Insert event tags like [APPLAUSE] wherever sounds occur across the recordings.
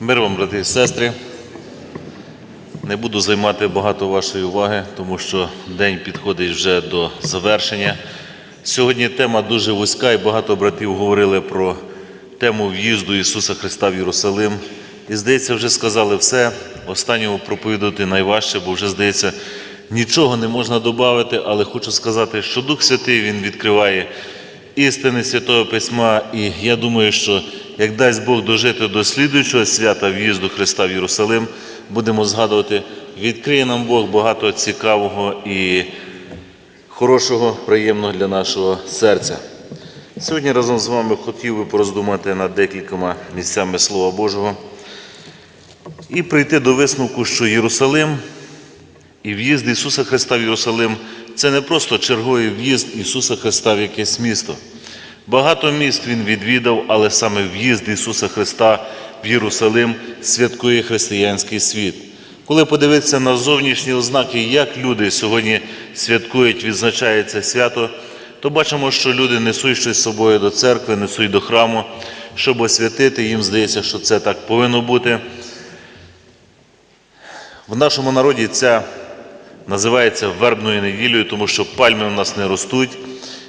Мир вам, брати і сестри. Не буду займати багато вашої уваги, тому що день підходить вже до завершення. Сьогодні тема дуже вузька, і багато братів говорили про тему в'їзду Ісуса Христа в Єрусалим. І, здається, вже сказали все. Останньому проповідувати найважче, бо вже, здається, нічого не можна додати, але хочу сказати, що Дух Святий Він відкриває істини Святого Письма. І я думаю, що як дасть Бог дожити до слідуючого свята в'їзду Христа в Єрусалим, будемо згадувати, відкриє нам Бог багато цікавого і хорошого, приємного для нашого серця. Сьогодні разом з вами хотів би пороздумати над декількома місцями Слова Божого і прийти до висновку, що Єрусалим і в'їзд Ісуса Христа в Єрусалим це не просто черговий в'їзд Ісуса Христа в якесь місто. Багато міст Він відвідав, але саме в'їзд Ісуса Христа в Єрусалим святкує християнський світ. Коли подивитися на зовнішні ознаки, як люди сьогодні святкують, відзначають це свято, то бачимо, що люди несуть щось з собою до церкви, несуть до храму, щоб освятити. Їм здається, що це так повинно бути. В нашому народі ця називається вербною неділею, тому що пальми в нас не ростуть.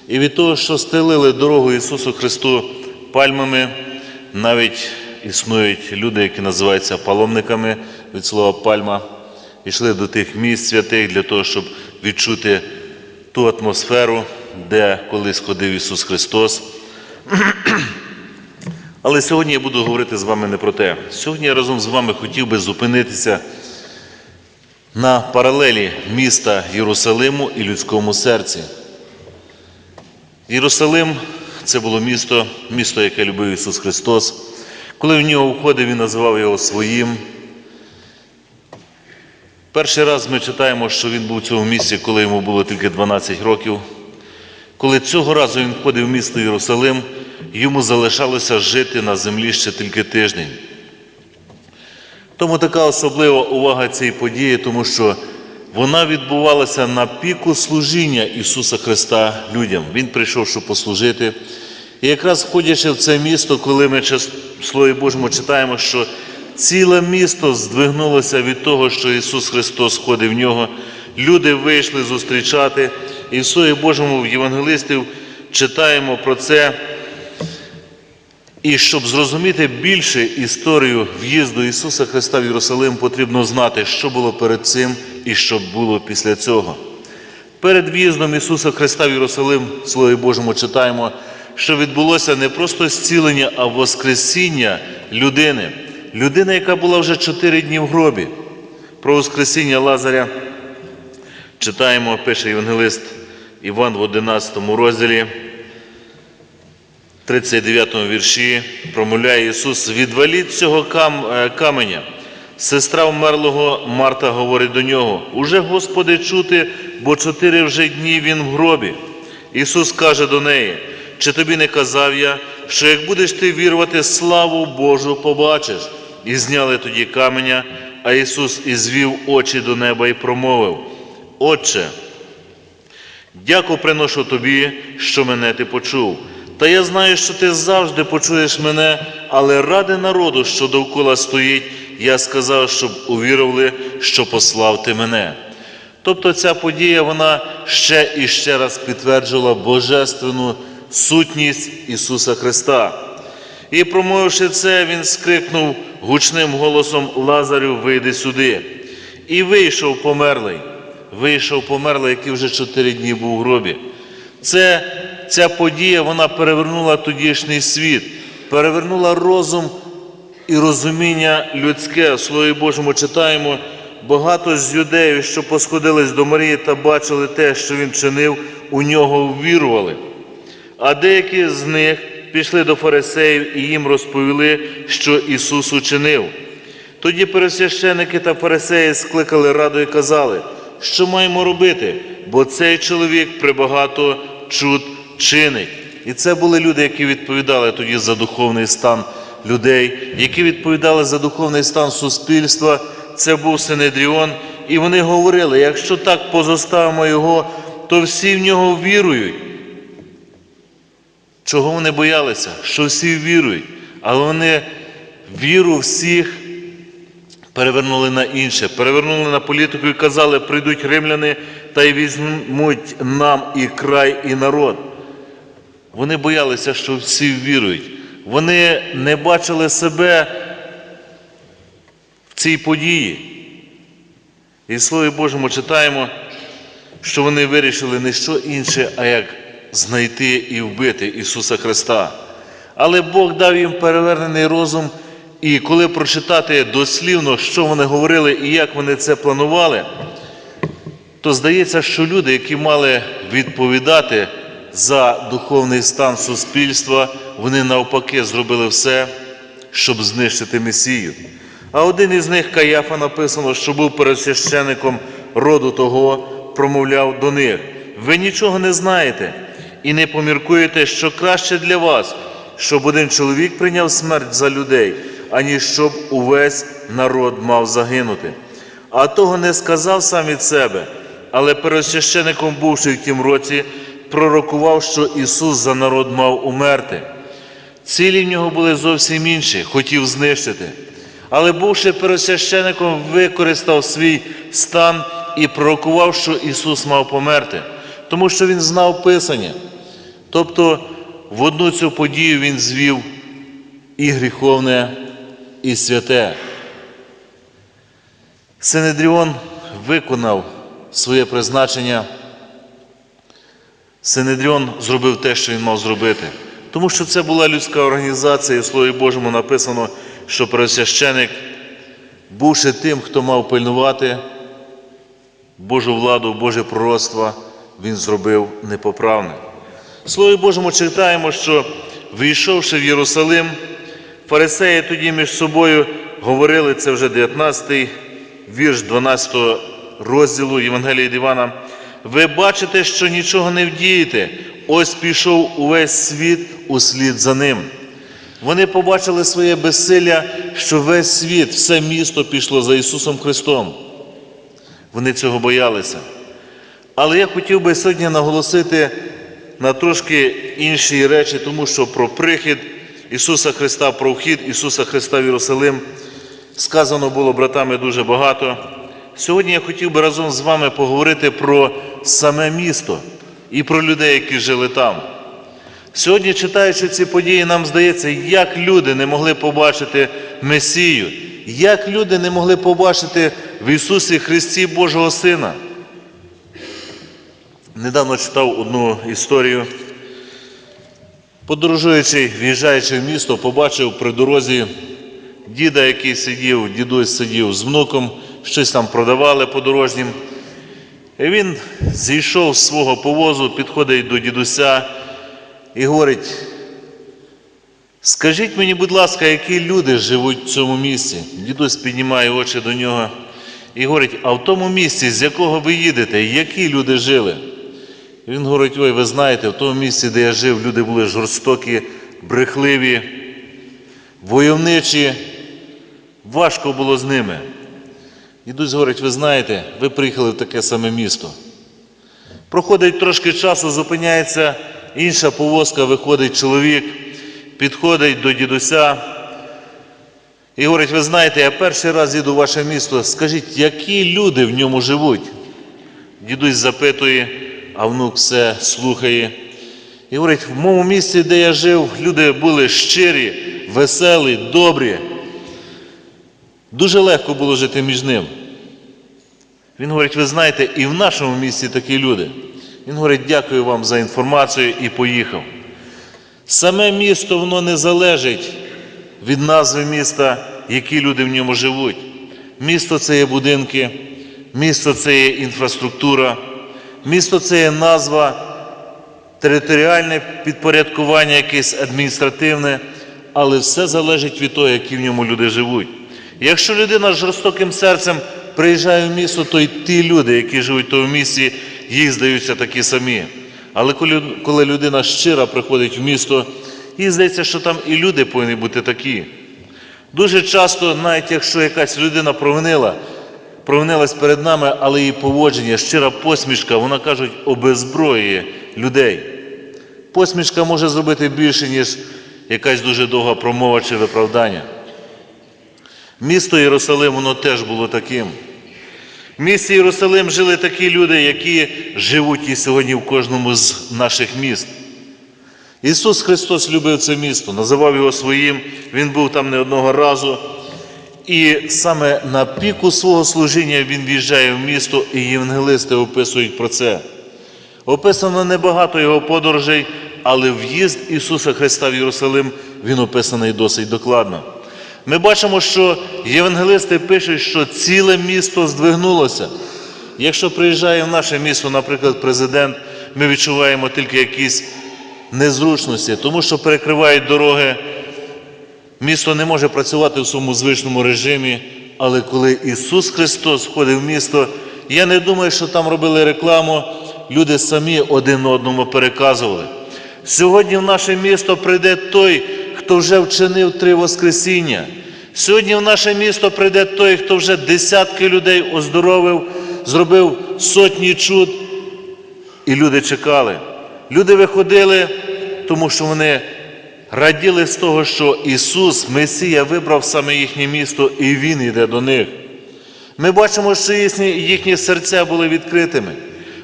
І від того, що стелили дорогу Ісусу Христу пальмами, навіть існують люди, які називаються паломниками від слова пальма, йшли до тих місць святих для того, щоб відчути ту атмосферу, де колись ходив Ісус Христос. [CLEARS THROAT] Але сьогодні я буду говорити з вами не про те. Сьогодні я разом з вами хотів би зупинитися на паралелі міста Єрусалиму і людському серці. Єрусалим це було місто, місто, яке любив Ісус Христос. Коли в нього входив, Він називав його своїм. Перший раз ми читаємо, що він був в цьому місці, коли йому було тільки 12 років. Коли цього разу він входив в місто Єрусалим, йому залишалося жити на землі ще тільки тиждень. Тому така особлива увага цієї події, тому що вона відбувалася на піку служіння Ісуса Христа людям. Він прийшов, щоб послужити. І якраз входячи в це місто, коли ми в Слові Божому читаємо, що ціле місто здвигнулося від того, що Ісус Христос ходив в нього, люди вийшли зустрічати. І в Слові Божому в Євангелистів читаємо про це. І щоб зрозуміти більше історію в'їзду Ісуса Христа в Єрусалим, потрібно знати, що було перед цим і що було після цього. Перед в'їздом Ісуса Христа в Єрусалим, в Слові Божому, читаємо, що відбулося не просто зцілення, а Воскресіння людини. Людина, яка була вже чотири дні в гробі. Про Воскресіння Лазаря читаємо, пише Євангелист Іван в 11 розділі. 39 вірші промовляє Ісус: відваліть цього кам, е, каменя. Сестра вмерлого Марта говорить до нього: Уже, Господи, чути, бо чотири вже дні він в гробі. Ісус каже до неї: Чи тобі не казав я, що як будеш ти вірувати, славу Божу побачиш? І зняли тоді каменя, а Ісус ізвів очі до неба і промовив: Отче, Дяку приношу тобі, що мене ти почув. Та я знаю, що ти завжди почуєш мене, але ради народу, що довкола стоїть, я сказав, щоб увірували, що послав ти мене. Тобто ця подія вона ще і ще раз підтверджувала божественну сутність Ісуса Христа. І, промовивши це, Він скрикнув гучним голосом Лазарю, вийди сюди. І вийшов померлий. Вийшов померлий, який вже чотири дні був у гробі. Це, Ця подія вона перевернула тодішній світ, перевернула розум і розуміння людське. В Слові Божому читаємо, багато з юдеїв, що посходились до Марії та бачили те, що він чинив, у нього ввірували. А деякі з них пішли до фарисеїв і їм розповіли, що Ісус учинив. Тоді пересвященики та фарисеї скликали раду і казали, що маємо робити, бо цей чоловік прибагато чуд чинить. І це були люди, які відповідали тоді за духовний стан людей, які відповідали за духовний стан суспільства. Це був Синедріон, і вони говорили: якщо так позоставимо його, то всі в нього вірують. Чого вони боялися? Що всі вірують, але вони віру всіх перевернули на інше, перевернули на політику і казали, прийдуть римляни та й візьмуть нам і край, і народ. Вони боялися, що всі вірують. Вони не бачили себе в цій події. І в Слові Божому читаємо, що вони вирішили не що інше, а як знайти і вбити Ісуса Христа. Але Бог дав їм перевернений розум, і коли прочитати дослівно, що вони говорили і як вони це планували, то здається, що люди, які мали відповідати за духовний стан суспільства, вони навпаки зробили все, щоб знищити Месію. А один із них, Каяфа, написано, що був пересвященником роду того, промовляв до них: ви нічого не знаєте і не поміркуєте, що краще для вас, щоб один чоловік прийняв смерть за людей, аніж щоб увесь народ мав загинути. А того не сказав сам від себе, але пересвященником, бувши в тім році, пророкував, що Ісус за народ мав умерти. Цілі в нього були зовсім інші, хотів знищити. Але, бувши пересвященником, використав свій стан і пророкував, що Ісус мав померти, тому що Він знав Писання. Тобто в одну цю подію Він звів і гріховне, і святе. Синедріон виконав своє призначення. Синедріон зробив те, що він мав зробити. Тому що це була людська організація, і в Слові Божому написано, що пересвященик, бувши тим, хто мав пильнувати Божу владу, Боже пророцтво, він зробив непоправне. В Слові Божому читаємо, що, війшовши в Єрусалим, фарисеї тоді між собою говорили, це вже 19 й вірш 12 розділу Євангелія від Івана. Ви бачите, що нічого не вдієте. Ось пішов увесь світ услід за ним. Вони побачили своє безсилля, що весь світ, все місто пішло за Ісусом Христом. Вони цього боялися. Але я хотів би сьогодні наголосити на трошки інші речі, тому що про прихід Ісуса Христа, про вхід Ісуса Христа в Єрусалим сказано було братами дуже багато. Сьогодні я хотів би разом з вами поговорити про саме місто і про людей, які жили там. Сьогодні, читаючи ці події, нам здається, як люди не могли побачити Месію, як люди не могли побачити в Ісусі Христі Божого Сина. Недавно читав одну історію. Подорожуючи, в'їжджаючи в місто, побачив при дорозі діда, який сидів, дідусь сидів з внуком, щось там продавали подорожнім. І він зійшов з свого повозу, підходить до дідуся і говорить: скажіть мені, будь ласка, які люди живуть в цьому місці? Дідусь піднімає очі до нього і говорить: а в тому місці, з якого ви їдете, які люди жили? Він говорить: ой, ви знаєте, в тому місці, де я жив, люди були жорстокі, брехливі, войовничі, важко було з ними. Дідусь говорить, ви знаєте, ви приїхали в таке саме місто. Проходить трошки часу, зупиняється інша повозка, виходить чоловік, підходить до дідуся і говорить, ви знаєте, я перший раз їду в ваше місто, скажіть, які люди в ньому живуть? Дідусь запитує, а внук все слухає. І говорить, в моєму місці, де я жив, люди були щирі, веселі, добрі. Дуже легко було жити між ним. Він говорить, ви знаєте, і в нашому місті такі люди. Він говорить, дякую вам за інформацію і поїхав. Саме місто воно не залежить від назви міста, які люди в ньому живуть. Місто це є будинки, місто це є інфраструктура, місто це є назва, територіальне підпорядкування, якесь адміністративне, але все залежить від того, які в ньому люди живуть. Якщо людина з жорстоким серцем приїжджає в місто, то й ті люди, які живуть в тому місті, їх здаються такі самі. Але коли людина щира приходить в місто, їй здається, що там і люди повинні бути такі. Дуже часто, навіть якщо якась людина провинила, провинилась перед нами, але її поводження, щира посмішка, вона кажуть, обезброює людей. Посмішка може зробити більше, ніж якась дуже довга промова чи виправдання. Місто Єрусалим, воно теж було таким. В місті Єрусалим жили такі люди, які живуть і сьогодні в кожному з наших міст. Ісус Христос любив це місто, називав його своїм, Він був там не одного разу. І саме на піку свого служіння Він в'їжджає в місто, і євангелисти описують про це. Описано небагато його подорожей, але в'їзд Ісуса Христа в Єрусалим він описаний досить докладно. Ми бачимо, що євангелисти пишуть, що ціле місто здвигнулося. Якщо приїжджає в наше місто, наприклад, президент, ми відчуваємо тільки якісь незручності, тому що перекривають дороги. Місто не може працювати в своєму звичному режимі, але коли Ісус Христос входив в місто, я не думаю, що там робили рекламу, люди самі один одному переказували. Сьогодні в наше місто прийде той, хто вже вчинив три Воскресіння. Сьогодні в наше місто прийде той, хто вже десятки людей оздоровив, зробив сотні чуд, і люди чекали. Люди виходили, тому що вони раділи з того, що Ісус, Месія, вибрав саме їхнє місто, і Він йде до них. Ми бачимо, що їхні, серця були відкритими.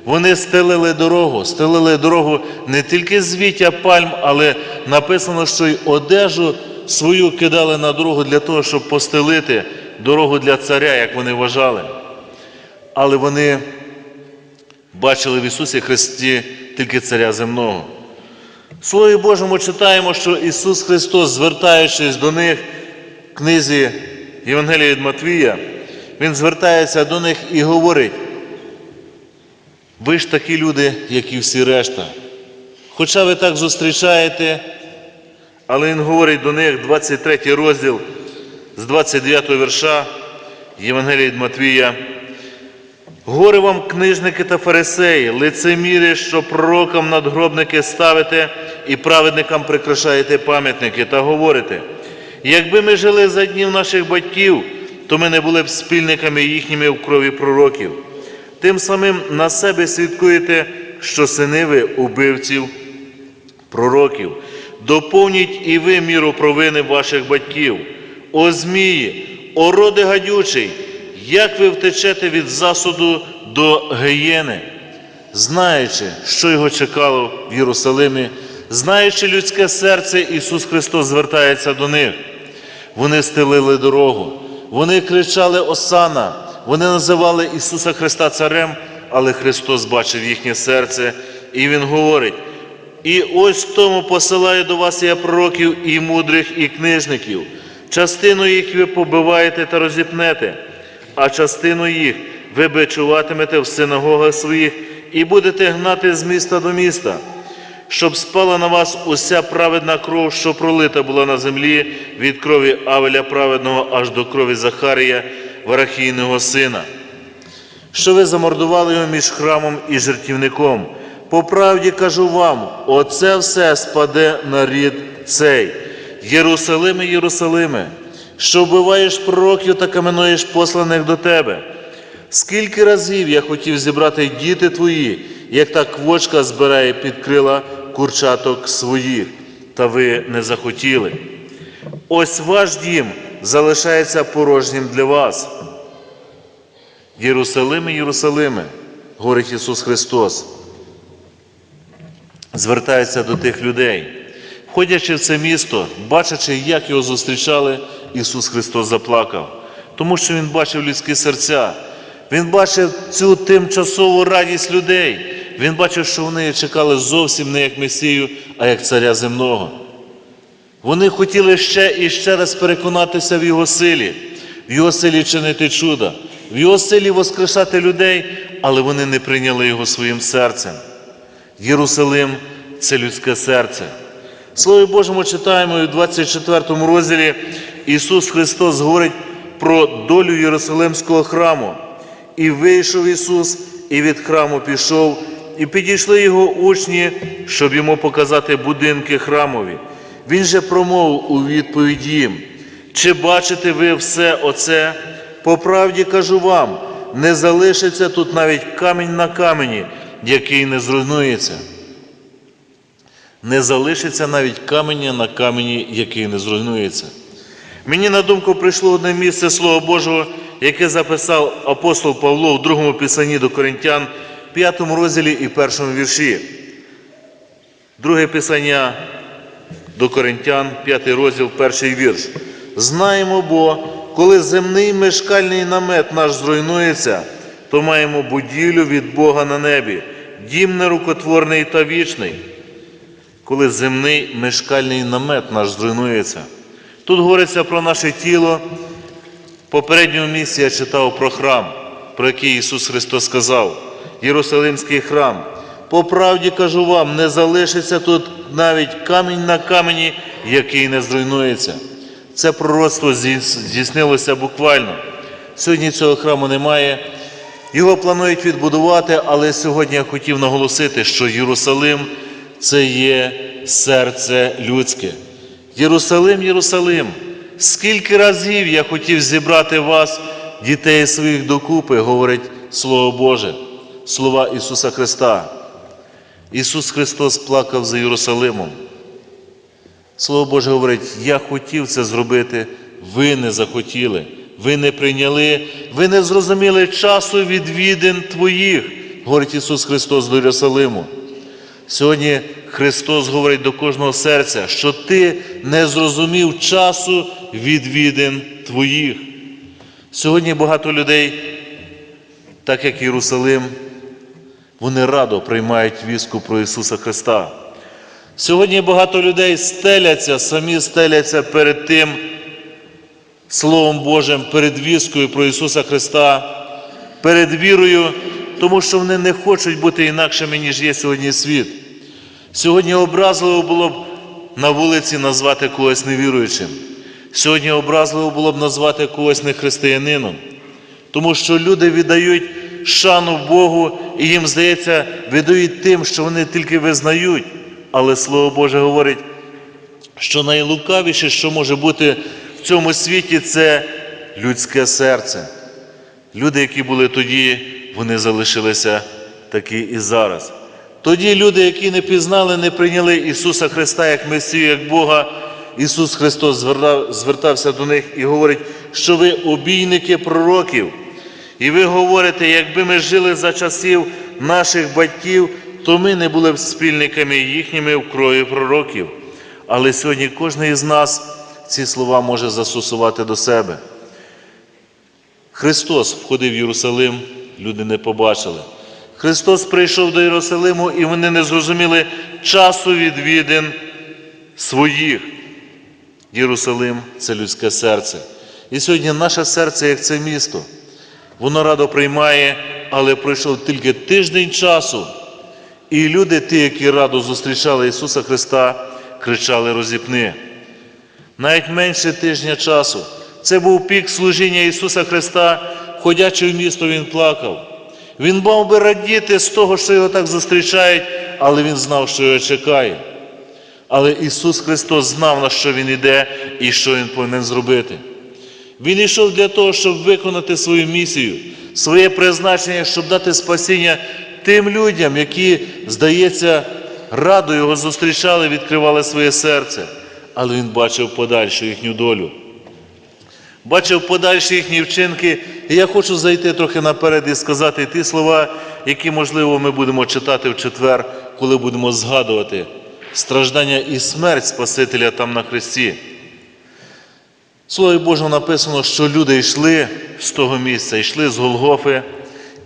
Вони стелили дорогу, стелили дорогу не тільки з віття пальм, але написано, що й одежу свою кидали на дорогу для того, щоб постелити дорогу для царя, як вони вважали. Але вони бачили в Ісусі Христі тільки царя земного. В Слові Божому читаємо, що Ісус Христос, звертаючись до них в книзі Євангелія від Матвія, Він звертається до них і говорить: ви ж такі люди, як і всі решта. Хоча ви так зустрічаєте, але Він говорить до них, 23 розділ з 29 вірша Євангелія від Матвія. Горе вам, книжники та фарисеї, лицеміри, що пророкам надгробники ставите і праведникам прикрашаєте пам'ятники та говорите, якби ми жили за днів наших батьків, то ми не були б спільниками їхніми в крові пророків. Тим самим на себе свідкуєте, що сини ви убивців пророків. Доповніть і ви міру провини ваших батьків. О змії, о роди гадючий, як ви втечете від засуду до гієни, знаючи, що його чекало в Єрусалимі, знаючи людське серце, Ісус Христос звертається до них. Вони стелили дорогу, вони кричали Осана, вони називали Ісуса Христа Царем, але Христос бачив їхнє серце, і Він говорить: і ось тому посилаю до вас я пророків і мудрих, і книжників. Частину їх ви побиваєте та розіпнете, а частину їх ви бичуватимете в синагогах своїх і будете гнати з міста до міста, щоб спала на вас уся праведна кров, що пролита була на землі від крові Авеля праведного аж до крові Захарія, Варахійного сина що ви замордували його між храмом і жертівником. По правді кажу вам, оце все спаде на рід цей. Єрусалиме, Єрусалиме, що вбиваєш пророків та каменуєш посланих до тебе. Скільки разів я хотів зібрати діти твої, як та квочка збирає під крила курчаток своїх, та ви не захотіли. Ось ваш дім залишається порожнім для вас. Єрусалиме, Єрусалиме, говорить Ісус Христос, звертається до тих людей. Входячи в це місто, бачачи, як його зустрічали, Ісус Христос заплакав, тому що Він бачив людські серця, Він бачив цю тимчасову радість людей. Він бачив, що вони чекали зовсім не як Месію, а як царя земного. Вони хотіли ще і ще раз переконатися в Його силі, в Його силі чинити чуда, в Його силі воскрешати людей, але вони не прийняли Його своїм серцем. Єрусалим це людське серце. В Слові Божому читаємо у 24 розділі Ісус Христос говорить про долю Єрусалимського храму. І вийшов Ісус, і від храму пішов, і підійшли його учні, щоб йому показати будинки храмові. Він же промовив у відповідь їм, чи бачите ви все оце? По правді кажу вам, не залишиться тут навіть камінь на камені, який не зруйнується. Не залишиться навіть каменя на камені, який не зруйнується. Мені на думку прийшло одне місце Слова Божого, яке записав апостол Павло в другому писанні до Коринтян, п'ятому розділі і першому вірші. Друге писання до Коринтян, п'ятий розділ, перший вірш. Знаємо, бо коли земний мешкальний намет наш зруйнується, то маємо будівлю від Бога на небі, дім нерукотворний та вічний. Коли земний мешкальний намет наш зруйнується. Тут говориться про наше тіло. В попередньому місці я читав про храм, про який Ісус Христос сказав, Єрусалимський храм. По правді кажу вам, не залишиться тут навіть камінь на камені, який не зруйнується. Це пророцтво здійснилося буквально. Сьогодні цього храму немає. Його планують відбудувати, але сьогодні я хотів наголосити, що Єрусалим це є серце людське. Єрусалим, Єрусалим, скільки разів я хотів зібрати вас, дітей своїх докупи, говорить Слово Боже, слова Ісуса Христа. Ісус Христос плакав за Єрусалимом. Слово Боже говорить, я хотів це зробити, ви не захотіли, ви не прийняли, ви не зрозуміли часу відвідин Твоїх, говорить Ісус Христос до Єрусалиму. Сьогодні Христос говорить до кожного серця, що ти не зрозумів часу відвідин Твоїх. Сьогодні багато людей, так як Єрусалим, вони радо приймають вістку про Ісуса Христа. Сьогодні багато людей стеляться, самі стеляться перед тим Словом Божим, перед вісткою про Ісуса Христа, перед вірою, тому що вони не хочуть бути інакшими, ніж є сьогодні світ. Сьогодні образливо було б на вулиці назвати когось невіруючим. Сьогодні образливо було б назвати когось нехристиянином, тому що люди віддають шану Богу і їм здається, віддають тим, що вони тільки визнають. Але Слово Боже говорить, що найлукавіше, що може бути в цьому світі, це людське серце. Люди, які були тоді, вони залишилися такі і зараз. Тоді люди, які не пізнали, не прийняли Ісуса Христа як Месію, як Бога, Ісус Христос звертався до них і говорить, що ви обійники пророків. І ви говорите, якби ми жили за часів наших батьків, то ми не були б спільниками їхніми в крові пророків. Але сьогодні кожен із нас ці слова може застосувати до себе. Христос входив в Єрусалим, люди не побачили. Христос прийшов до Єрусалиму, і вони не зрозуміли часу відвідин своїх. Єрусалим це людське серце. І сьогодні наше серце, як це місто, воно радо приймає, але пройшов тільки тиждень часу. І люди, ті, які радо зустрічали Ісуса Христа, кричали розіпни. Навіть менше тижня часу. Це був пік служіння Ісуса Христа, ходячи в місто, Він плакав. Він мав би радіти з того, що його так зустрічають, але він знав, що його чекає. Але Ісус Христос знав, на що Він іде і що Він повинен зробити. Він йшов для того, щоб виконати свою місію, своє призначення, щоб дати спасіння тим людям, які, здається, радо його зустрічали, відкривали своє серце. Але він бачив подальшу їхню долю. Бачив подальші їхні вчинки, і я хочу зайти трохи наперед і сказати ті слова, які, можливо, ми будемо читати в четвер, коли будемо згадувати страждання і смерть Спасителя там на Христі. Слові Божому написано, що люди йшли з того місця, йшли з Голгофи,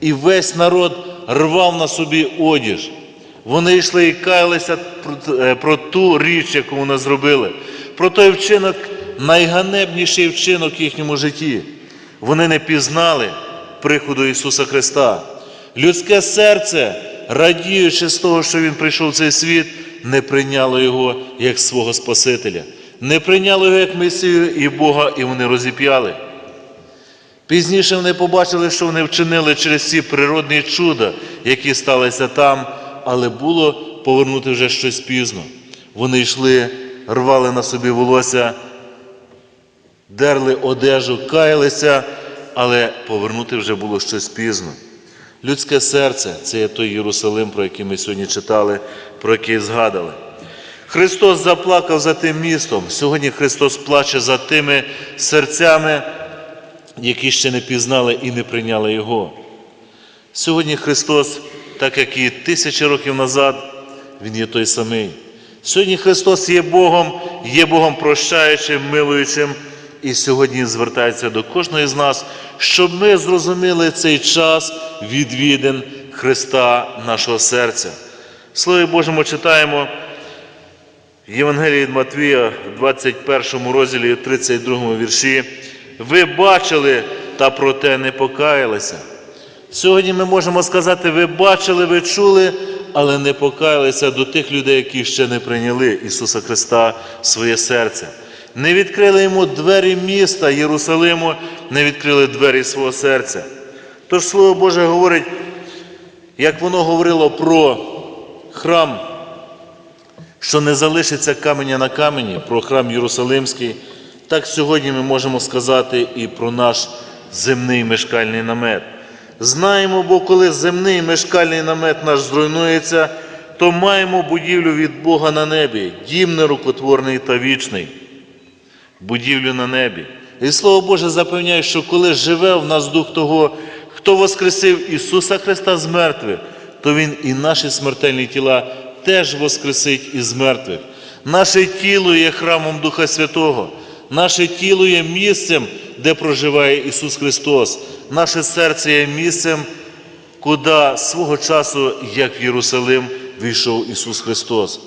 і весь народ рвав на собі одіж. Вони йшли і каялися про, про ту річ, яку вони зробили, про той вчинок, найганебніший вчинок в їхньому житті. Вони не пізнали приходу Ісуса Христа. Людське серце, радіючи з того, що Він прийшов в цей світ, не прийняло Його як свого Спасителя, не прийняло його як Месію і Бога, і вони розіп'яли. Пізніше вони побачили, що вони вчинили через ці природні чуда, які сталися там, але було повернути вже щось пізно. Вони йшли, рвали на собі волосся, дерли одежу, каялися, але повернути вже було щось пізно. Людське серце це є той Єрусалим, про який ми сьогодні читали, про який згадали. Христос заплакав за тим містом. Сьогодні Христос плаче за тими серцями, які ще не пізнали і не прийняли Його. Сьогодні Христос, так як і тисячі років назад, Він є той самий. Сьогодні Христос є Богом, є Богом прощаючим, милуючим, і сьогодні звертається до кожного з нас, щоб ми зрозуміли цей час відвідин Христа нашого серця. Слові Божому читаємо Євангелії від Матвія, в 21 розділі, 32 вірші. Ви бачили, та проте не покаялися. Сьогодні ми можемо сказати, ви бачили, ви чули, але не покаялися до тих людей, які ще не прийняли Ісуса Христа в своє серце. Не відкрили йому двері міста Єрусалиму, не відкрили двері свого серця. Тож Слово Боже говорить, як воно говорило про храм, що не залишиться каменя на камені, про храм Єрусалимський, так сьогодні ми можемо сказати і про наш земний мешкальний намет. Знаємо, бо коли земний мешкальний намет наш зруйнується, то маємо будівлю від Бога на небі, дім нерукотворний та вічний, будівлю на небі. І Слово Боже запевняє, що коли живе в нас Дух того, хто воскресив Ісуса Христа з мертвих, то Він і наші смертельні тіла теж воскресить із мертвих. Наше тіло є храмом Духа Святого, наше тіло є місцем, де проживає Ісус Христос. Наше серце є місцем, куди свого часу, як в Єрусалим, війшов Ісус Христос.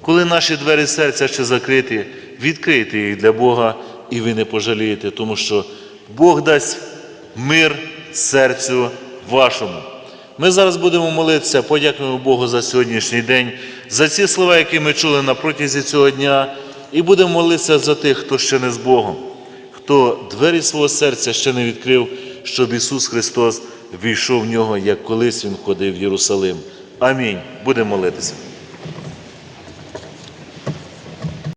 Коли наші двері серця ще закриті, відкрийте їх для Бога, і ви не пожалієте, тому що Бог дасть мир серцю вашому. Ми зараз будемо молитися, подякуємо Богу за сьогоднішній день, за ці слова, які ми чули на протязі цього дня, і будемо молитися за тих, хто ще не з Богом, хто двері свого серця ще не відкрив, щоб Ісус Христос війшов в нього, як колись Він ходив в Єрусалим. Амінь. Будемо молитися.